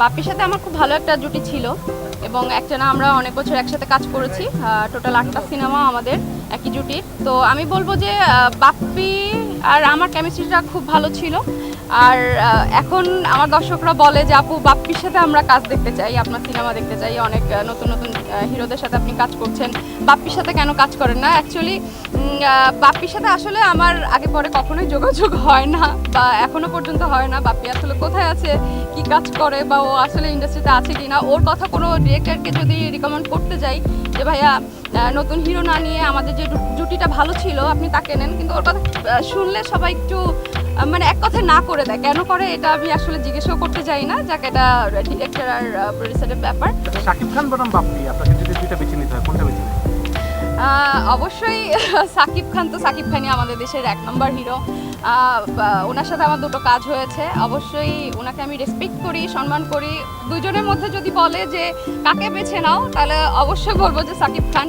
বাপির সাথে আমার খুব ভালো একটা জুটি ছিল এবং একটা না আমরা অনেক বছর একসাথে কাজ করেছি টোটাল আটটা সিনেমা আমাদের একই জুটির। তো আমি বলব যে বাপ্পি আর আমার কেমিস্ট্রিটা খুব ভালো ছিল। আর এখন আমার দর্শকরা বলে যে, আপু, বাপ্পির সাথে আমরা কাজ দেখতে চাই, আপনার সিনেমা দেখতে চাই, অনেক নতুন নতুন হিরোদের সাথে আপনি কাজ করছেন। বাপ্পির সাথে কেন কাজ করেন না? অ্যাকচুয়ালি বাপ্পির সাথে আসলে আমার আগে পরে কখনোই যোগাযোগ হয় না বা এখনও পর্যন্ত হয় না। বাপ্পি আসলে কোথায় আছে, কি কাজ করে বা ও আসলে ইন্ডাস্ট্রিতে আছে কি না, ওর কথা কোনো ডিরেক্টরকে যদি রিকমেন্ড করতে যাই যে, ভাইয়া নতুন হিরো না নিয়ে আমাদের যে জুটিটা ভালো ছিল, আপনি তাকে নেন। কিন্তু ওর কথা শুনলে সবাই একটু মানে এক কথায় না করে দেয়। কেন করে এটা আমি আসলে জিজ্ঞেসও করতে চাই না। যাকে এটা ডিরেক্টর আর প্রডিউসারের ব্যাপার। শাকিব খান বনাম বাপ্পি আপনাকে যদি দুইটা বেছে নিতে হয় কোনটা বেছে অবশ্যই সাকিব খান তো সাকিব খানই আমাদের দেশের এক নম্বর হিরো। ওনার সাথে আমার দুটো কাজ হয়েছে। অবশ্যই ওনাকে আমি রেসপেক্ট করি সম্মান করি। দুজনের মধ্যে যদি বলে যে কাকে বেছে নাও? তাহলে অবশ্যই বলব যে সাকিব খান।